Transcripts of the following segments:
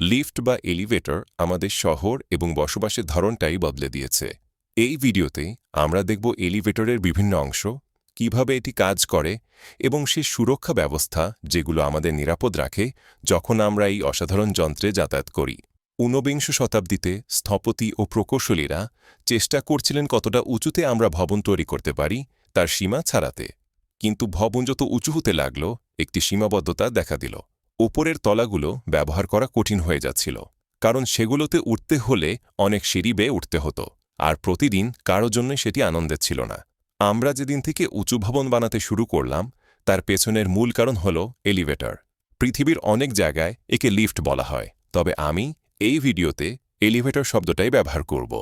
Lift বা elevator আমাদের শহর এবং বসবাসের ধরনটাই বদলে দিয়েছে। এই ভিডিওতে আমরা দেখব এলিভেটরের বিভিন্ন অংশ, কীভাবে এটি কাজ করে এবং সে সুরক্ষা ব্যবস্থা যেগুলো আমাদের নিরাপদ রাখে যখন আমরা এই অসাধারণ যন্ত্রে যাতায়াত করি। ঊনবিংশ শতাব্দীতে স্থপতি ও প্রকৌশলীরা চেষ্টা করছিলেন কতটা উঁচুতে আমরা ভবন তৈরি করতে পারি তার সীমা ছাড়াতে। কিন্তু ভবন যত উঁচু হতে লাগল, একটি সীমাবদ্ধতা দেখা দিল। ওপরের তলাগুলো ব্যবহার করা কঠিন হয়ে যাচ্ছিল, কারণ সেগুলোতে উঠতে হলে অনেক সিঁড়ি বেয়ে উঠতে হতো, আর প্রতিদিন কারও জন্য সেটি আনন্দের ছিল না। আমরা যেদিন থেকে উঁচু ভবন বানাতে শুরু করলাম, তার পেছনের মূল কারণ হল এলিভেটর। পৃথিবীর অনেক জায়গায় একে লিফট বলা হয়, তবে আমি এই ভিডিওতে এলিভেটর শব্দটাই ব্যবহার করব।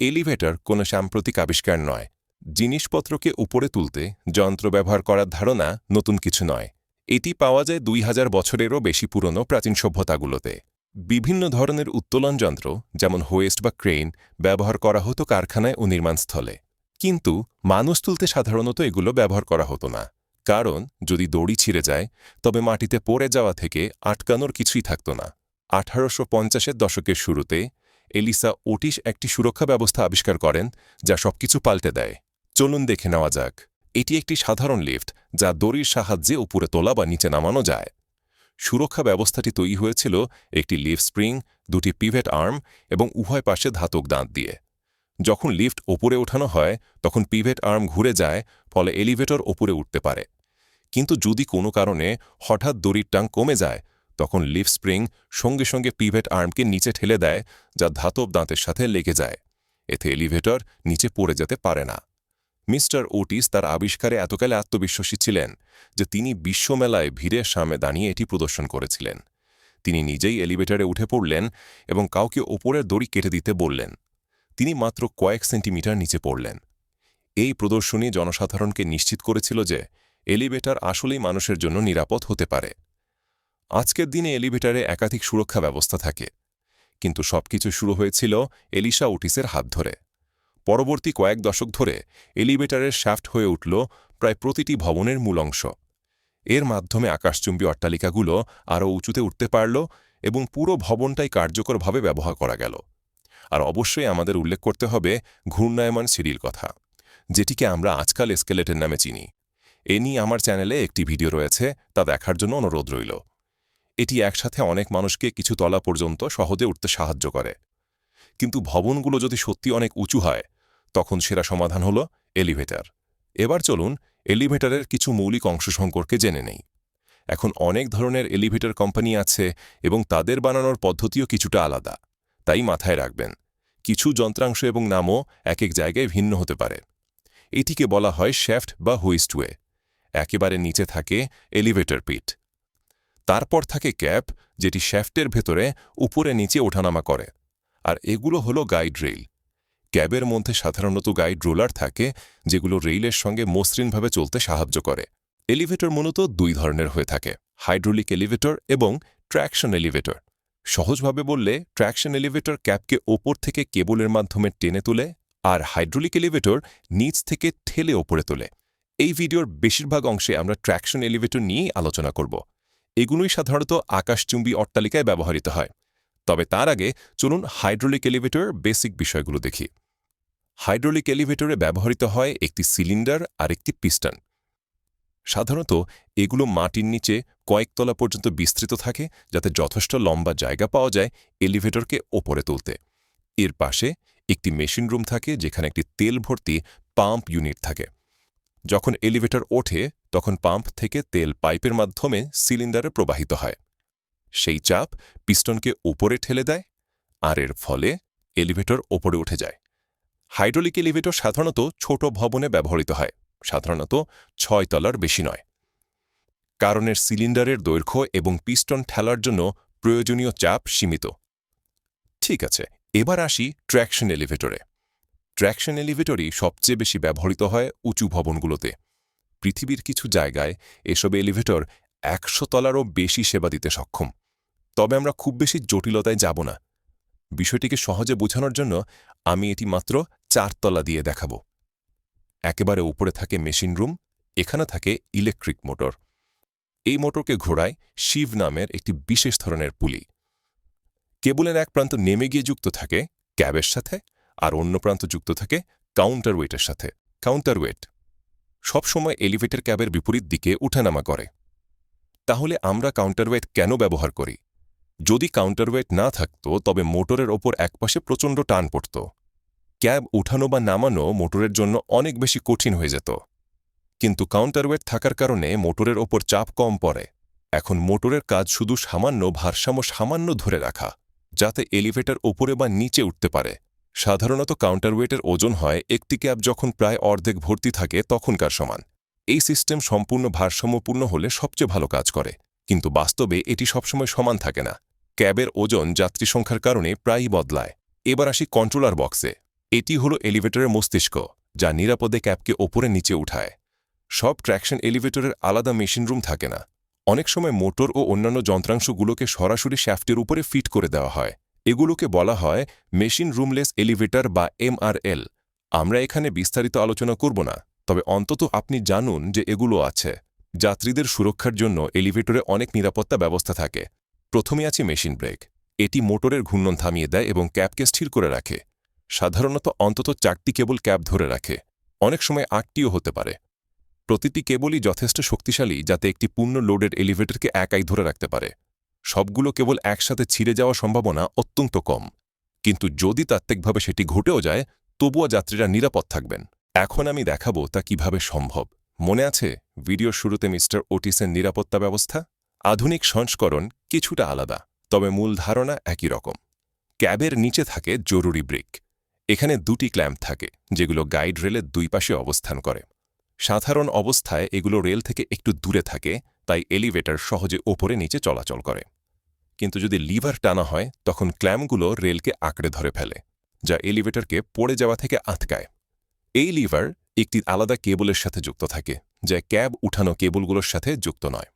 এলিভেটর কোনো সাম্প্রতিক আবিষ্কার নয়। জিনিসপত্রকে উপরে তুলতে যন্ত্র ব্যবহার করার ধারণা নতুন কিছু নয়। এটি পাওয়া যায় দুই হাজার বছরেরও বেশি পুরনো প্রাচীন সভ্যতাগুলোতে। বিভিন্ন ধরনের উত্তোলন যন্ত্র, যেমন হোয়েস্ট বা ক্রেন ব্যবহার করা হতো কারখানায় ও নির্মাণস্থলে। কিন্তু মানুষ তুলতে সাধারণত এগুলো ব্যবহার করা হতো না। কারণ, যদি দড়ি ছিঁড়ে যায়, তবে মাটিতে পড়ে যাওয়া থেকে আটকানোর কিছুই থাকত না। আঠারোশো পঞ্চাশের দশকের শুরুতে এলিসা ওটিস একটি সুরক্ষা ব্যবস্থা আবিষ্কার করেন, যা সবকিছু পাল্টে দেয়। চলুন দেখে নেওয়া যাক। এটি একটি সাধারণ লিফট যা দড়ির সাহায্যে উপরে তোলা বা নিচে নামানো যায়। সুরক্ষা ব্যবস্থাটি তৈরি হয়েছিল একটি লিফট স্প্রিং, দুটি পিভেট আর্ম এবং উভয় পাশে ধাতক দাঁত দিয়ে। যখন লিফট ওপরে ওঠানো হয়, তখন পিভেট আর্ম ঘুরে যায়, ফলে এলিভেটর ওপরে উঠতে পারে। কিন্তু যদি কোনো কারণে হঠাৎ দড়ির টাং কমে যায়, তখন লিফট স্প্রিং সঙ্গে সঙ্গে পিভেট আর্মকে নিচে ঠেলে দেয়, যা ধাতব দাঁতের সাথে লেগে যায়। এতে এলিভেটর নিচে পড়ে যেতে পারে না। মিস্টার ওটিস তার আবিষ্কারে এতকালে আত্মবিশ্বাসী ছিলেন যে তিনি বিশ্বমেলায় ভিড়ের সামনে দাঁড়িয়ে এটি প্রদর্শন করেছিলেন। তিনি নিজেই এলিভেটরে উঠে পড়লেন এবং কাউকে ওপরের দড়ি কেটে দিতে বললেন। তিনি মাত্র কয়েক সেন্টিমিটার নিচে পড়লেন। এই প্রদর্শনী জনসাধারণকে নিশ্চিত করেছিল যে এলিভেটর আসলেই মানুষের জন্য নিরাপদ হতে পারে। আজকের দিনে এলিভেটরে একাধিক সুরক্ষা ব্যবস্থা থাকে, কিন্তু সবকিছু শুরু হয়েছিল এলিশা ওটিসের হাত ধরে। পরবর্তী কয়েক দশক ধরে এলিভেটরের শ্যাফট হয়ে উঠল প্রায় প্রতিটি ভবনের মূল অংশ। এর মাধ্যমে আকাশচুম্বী অট্টালিকাগুলো আরও উঁচুতে উঠতে পারল এবং পুরো ভবনটাই কার্যকরভাবে ব্যবহার করা গেল। আর অবশ্যই আমাদের উল্লেখ করতে হবে ঘূর্ণায়মান সিঁড়ির কথা, যেটিকে আমরা আজকাল এসকেলেটের নামে চিনি। এ নিয়ে আমার চ্যানেলে একটি ভিডিও রয়েছে, তা দেখার জন্য অনুরোধ রইল। এটি একসাথে অনেক মানুষকে কিছু তলা পর্যন্ত সহজে উঠতে সাহায্য করে। কিন্তু ভবনগুলো যদি সত্যি অনেক উঁচু হয় তখন সেরা সমাধান হল এলিভেটর। এবার চলুন এলিভেটরের কিছু মৌলিক অংশ সম্পর্কে জেনে নেই। এখন অনেক ধরনের এলিভেটর কোম্পানি আছে এবং তাদের বানানোর পদ্ধতিও কিছুটা আলাদা। তাই মাথায় রাখবেন, কিছু যন্ত্রাংশ এবং নামও এক এক জায়গায় ভিন্ন হতে পারে। এটিকে বলা হয় শ্যাফট বা হুইস্টওয়ে একেবারে নিচে থাকে এলিভেটর পিট তারপর থাকে ক্যাপ, যেটি শ্যাফটের ভেতরে উপরে নিচে ওঠানামা করে। আর এগুলো হলো গাইড রেল ক্যাবের মধ্যে সাধারণত গাইড রোলার থাকে, যেগুলো রেইলের সঙ্গে মসৃণভাবে চলতে সাহায্য করে। এলিভেটর মূলত দুই ধরনের হয়ে থাকে, হাইড্রোলিক এলিভেটর এবং ট্র্যাকশন এলিভেটর। সহজভাবে বললে, ট্র্যাকশন এলিভেটর ক্যাবকে ওপর থেকে কেবলের মাধ্যমে টেনে তোলে, আর হাইড্রোলিক এলিভেটর নিচ থেকে ঠেলে ওপরে তোলে। এই ভিডিওর বেশিরভাগ অংশে আমরা ট্র্যাকশন এলিভেটর নিয়েই আলোচনা করব। এগুলোই সাধারণত আকাশচুম্বী অট্টালিকায় ব্যবহৃত হয়। তবে তার আগে চলুন হাইড্রোলিক এলিভেটর বেসিক বিষয়গুলো দেখি। হাইড্রোলিক এলিভেটরে ব্যবহৃত হয় একটি সিলিন্ডার আর একটি পিস্টন। সাধারণত এগুলো মাটির নিচে কয়েকতলা পর্যন্ত বিস্তৃত থাকে, যাতে যথেষ্ট লম্বা জায়গা পাওয়া যায় এলিভেটরকে ওপরে তুলতে। এর পাশে একটি মেশিন রুম থাকে, যেখানে একটি তেল ভর্তি পাম্প ইউনিট থাকে। যখন এলিভেটর ওঠে, তখন পাম্প থেকে তেল পাইপের মাধ্যমে সিলিন্ডারে প্রবাহিত হয়। সেই চাপ পিস্টনকে উপরে ঠেলে দেয়, আর এর ফলে এলিভেটর ওপরে উঠে যায়। হাইড্রোলিক এলিভেটর সাধারণত ছোট ভবনে ব্যবহৃত হয়, সাধারণত ছয় তলার বেশি নয়। কারণের সিলিন্ডারের দৈর্ঘ্য এবং পিস্টন ঠেলার জন্য প্রয়োজনীয় চাপ সীমিত। ঠিক আছে, এবার আসি ট্র্যাকশন এলিভেটরে। ট্র্যাকশন এলিভেটরই সবচেয়ে বেশি ব্যবহৃত হয় উঁচু ভবনগুলোতে। পৃথিবীর কিছু জায়গায় এসব এলিভেটর একশো তলারও বেশি সেবা দিতে সক্ষম। তবে আমরা খুব বেশি জটিলতায় যাব না। বিষয়টিকে সহজে বোঝানোর জন্য আমি এটি মাত্র চারতলা দিয়ে দেখাব। একেবারে উপরে থাকে মেশিন রুম, এখানে থাকে ইলেকট্রিক মোটর। এই মোটরকে ঘোড়ায় শিব নামের একটি বিশেষ ধরনের পুলি। কেবলের এক প্রান্ত নেমে গিয়ে যুক্ত থাকে ক্যাবের সাথে আর অন্য প্রান্ত যুক্ত থাকে কাউন্টার ওয়েটের সাথে। কাউন্টার ওয়েট সবসময় এলিভেটর ক্যাবের বিপরীত দিকে উঠানামা করে। তাহলে আমরা কাউন্টারওয়েট কেন ব্যবহার করি? যদি কাউন্টারওয়েট না থাকত, তবে মোটরের ওপর একপাশে প্রচণ্ড টান পড়ত। ক্যাব উঠানো বা নামানো মোটরের জন্য অনেক বেশি কঠিন হয়ে যেত। কিন্তু কাউন্টারওয়েট থাকার কারণে মোটরের ওপর চাপ কম পড়ে। এখন মোটরের কাজ শুধু সামান্য ভারসাম্য সামান্য ধরে রাখা, যাতে এলিভেটর ওপরে বা নিচে উঠতে পারে। সাধারণত কাউন্টারওয়েটের ওজন হয় একটি ক্যাব যখন প্রায় অর্ধেক ভর্তি থাকে তখনকার সমান। এই সিস্টেম সম্পূর্ণ ভারসাম্যপূর্ণ হলে সবচেয়ে ভালো কাজ করে। কিন্তু বাস্তবে এটি সবসময় সমান থাকে না। ক্যাবের ওজন যাত্রী সংখ্যার কারণে প্রায়ই বদলায়। এবার আসি কন্ট্রোলার বক্সে। এটি হলো এলিভেটরের মস্তিষ্ক, যা নিরাপদে ক্যাবকে ওপরে নিচে উঠায়। সব ট্র্যাকশন এলিভেটরের আলাদা মেশিন রুম থাকে না। অনেক সময় মোটর ও অন্যান্য যন্ত্রাংশগুলোকে সরাসরি শ্যাফটের উপরে ফিট করে দেওয়া হয়। এগুলোকে বলা হয় মেশিন রুমলেস এলিভেটর বা এমআরএল। আমরা এখানে বিস্তারিত আলোচনা করব না, তবে অন্তত আপনি জানুন যে এগুলো আছে। যাত্রীদের সুরক্ষার জন্য এলিভেটরে অনেক নিরাপত্তা ব্যবস্থা থাকে। প্রথমে আছে মেশিন ব্রেক। এটি মোটরের ঘূর্ণন থামিয়ে দেয় এবং ক্যাবকে স্থির করে রাখে। সাধারণত অন্তত চারটি কেবল ক্যাব ধরে রাখে। অনেক সময় আটটিও হতে পারে। প্রতিটি কেবলই যথেষ্ট শক্তিশালী যাতে একটি পূর্ণ লোডের এলিভেটরকে একাই ধরে রাখতে পারে। সবগুলো কেবল একসাথে ছিঁড়ে যাওয়ার সম্ভাবনা অত্যন্ত কম। কিন্তু যদি তাত্ত্বিকভাবে সেটি ঘটেও যায়, তবুও যাত্রীরা নিরাপদ থাকবেন। এখন আমি দেখাবো তা কীভাবে সম্ভব। মনে আছে ভিডিওর শুরুতে মিস্টার ওটিসের নিরাপত্তা ব্যবস্থা? আধুনিক সংস্করণ কিছুটা আলাদা, তবে মূল ধারণা একই রকম। ক্যাবের নিচে থাকে জরুরি ব্রেক। এখানে দুটি ক্ল্যাম্প থাকে, যেগুলো গাইড রেলের দুই পাশে অবস্থান করে। সাধারণ অবস্থায় এগুলো রেল থেকে একটু দূরে থাকে, তাই এলিভেটর সহজে ওপরে নিচে চলাচল করে। কিন্তু যদি লিভার টানা হয়, তখন ক্ল্যাম্পগুলো রেলকে আঁকড়ে ধরে ফেলে, যা এলিভেটরকে পড়ে যাওয়া থেকে আটকায়। এই লিভার একটি আলাদা কেবলের সাথে যুক্ত থাকে, যা ক্যাব উঠানো কেবলগুলোর সাথে যুক্ত নয়।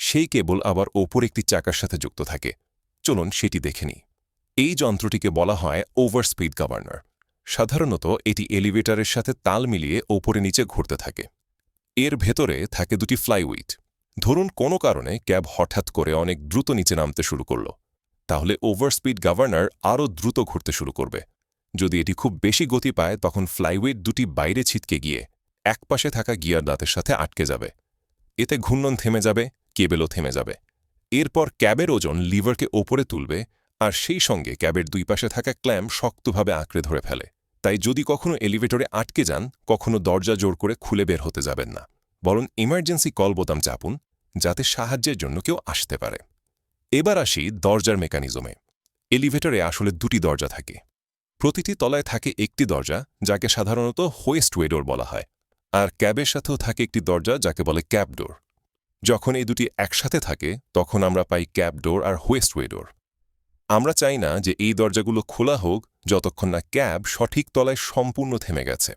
সেই কেবল আবার ওপর একটি চাকার সাথে যুক্ত থাকে। চলুন সেটি দেখে নিই। এই যন্ত্রটিকে বলা হয় ওভারস্পিড গভর্নর। সাধারণত এটি এলিভেটরের সাথে তাল মিলিয়ে ওপরে নিচে ঘুরতে থাকে। এর ভেতরে থাকে দুটি ফ্লাইউইট ধরুন কোনো কারণে ক্যাব হঠাৎ করে অনেক দ্রুত নিচে নামতে শুরু করল। তাহলে ওভারস্পিড গভর্নর আরও দ্রুত ঘুরতে শুরু করবে। যদি এটি খুব বেশি গতি পায়, তখন ফ্লাইওয়েট দুটি বাইরে ছিটকে গিয়ে একপাশে থাকা গিয়ার দাঁতের সাথে আটকে যাবে। এতে ঘূর্ণন থেমে যাবে, কেবেলও থেমে যাবে। এরপর ক্যাবের ওজন লিভারকে ওপরে তুলবে, আর সেই সঙ্গে ক্যাবের দুই পাশে থাকা ক্ল্যাম্প শক্তভাবে আঁকড়ে ধরে ফেলে। তাই যদি কখনো এলিভেটরে আটকে যান, কখনো দরজা জোর করে খুলে বের হতে যাবেন না। বরং ইমার্জেন্সি কল বোতাম চাপুন, যাতে সাহায্যের জন্য কেউ আসতে পারে। এবার আসি দরজার মেকানিজমে। এলিভেটরে আসলে দুটি দরজা থাকে। প্রতিটি তলায় থাকে একটি দরজা, যাকে সাধারণত হোয়েস্ট ওয়েডোর বলা হয়, আর ক্যাবের সাথেও থাকে একটি দরজা যাকে বলে ক্যাব ডোর। যখন এই দুটি একসাথে থাকে, তখন আমরা পাই ক্যাবডোর আর হোয়েস্ট ওয়েডোর আমরা চাই না যে এই দরজাগুলো খোলা হোক যতক্ষণ না ক্যাব সঠিক তলায় সম্পূর্ণ থেমে গেছে।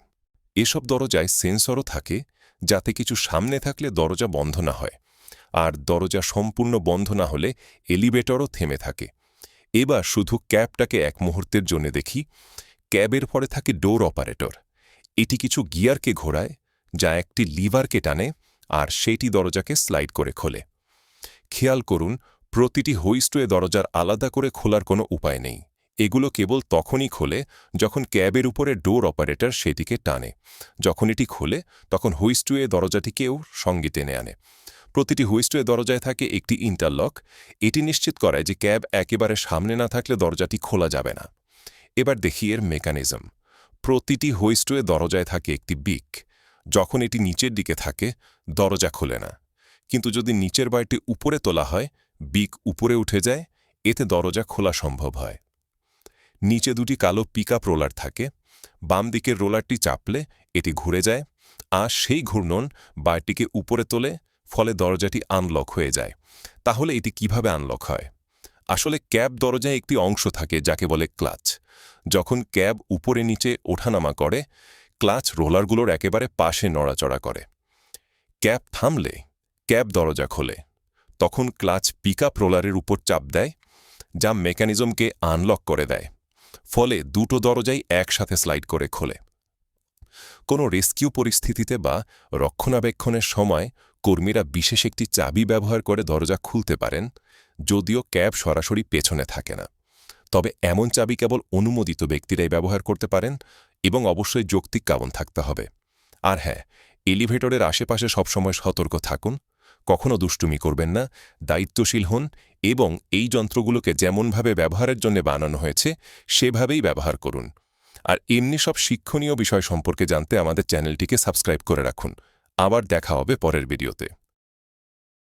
এসব দরজায় সেন্সরও থাকে, যাতে কিছু সামনে থাকলে দরজা বন্ধ না হয়। আর দরজা সম্পূর্ণ বন্ধ না হলে এলিভেটরও থেমে থাকে। এবার শুধু ক্যাবটাকে এক মুহূর্তের জন্য দেখি। ক্যাবের পরে থাকে ডোর অপারেটর। এটি কিছু গিয়ারকে ঘোরায়, যা একটি লিভারকে টানে, আর সেইটি দরজাকে স্লাইড করে খোলে। খেয়াল করুন প্রতিটি হোইস্টওয়ে দরজার আলাদা করে খোলার কোনো উপায় নেই। এগুলো কেবল তখনই খোলে যখন ক্যাবের উপরে ডোর অপারেটর সেটিকে টানে। যখন এটি খোলে, তখন হুইস্টুয়ে দরজাটিকেও সঙ্গে টেনে আনে। প্রতিটি হুইস্টুয়ে দরজায় থাকে একটি ইন্টারলক। এটি নিশ্চিত করায় যে ক্যাব একেবারে সামনে না থাকলে দরজাটি খোলা যাবে না। এবার দেখি এর মেকানিজম। প্রতিটি হুইস্টুয়ে দরজায় থাকে একটি বিক। যখন এটি নিচের দিকে থাকে, দরজা খোলে না। কিন্তু যদি নিচের বাড়িটি উপরে তোলা হয় বিক উপরে উঠে যায়, এতে দরজা খোলা সম্ভব হয়। নিচে দুটি কালো পিকআপ রোলার থাকে, বাম দিকের রোলারটি চাপলে এটি ঘুরে যায়, আর সেই ঘূর্ণন বারটিকে উপরে তোলে, ফলে দরজাটি আনলক হয়ে যায়। তাহলে এটি কীভাবে আনলক হয়? আসলে ক্যাব দরজায় একটি অংশ থাকে যাকে বলে ক্লাচ। যখন ক্যাব উপরে নিচে ওঠানামা করে, ক্লাচ রোলারগুলোর একেবারে পাশে নড়াচড়া করে। ক্যাব থামলে ক্যাব দরজা খোলে। তখন ক্লাচ পিকআপ রোলারের উপর চাপ দেয়, যা মেকানিজমকে আনলক করে দেয়, ফলে দুটো দরজাই একসাথে স্লাইড করে খোলে। কোনো রেস্কিউ পরিস্থিতিতে বা রক্ষণাবেক্ষণের সময় কর্মীরা বিশেষ একটি চাবি ব্যবহার করে দরজা খুলতে পারেন, যদিও ক্যাব সরাসরি পেছনে থাকে না। তবে এমন চাবি কেবল অনুমোদিত ব্যক্তিরাই ব্যবহার করতে পারেন এবং অবশ্যই যৌক্তিক কারণ থাকতে হবে। আর হ্যাঁ এলিভেটরের আশেপাশে সবসময় সতর্ক থাকুন কখনো দুষ্টুমি করবেন না, দায়িত্বশীল হন এবং এই যন্ত্রগুলোকে যেমনভাবে ব্যবহারের জন্য বানানো হয়েছে, সেভাবেই ব্যবহার করুন। আর এমনি সব শিক্ষণীয় বিষয় সম্পর্কে জানতে আমাদের চ্যানেলটিকে সাবস্ক্রাইব করে রাখুন। আবার দেখা হবে পরের ভিডিওতে।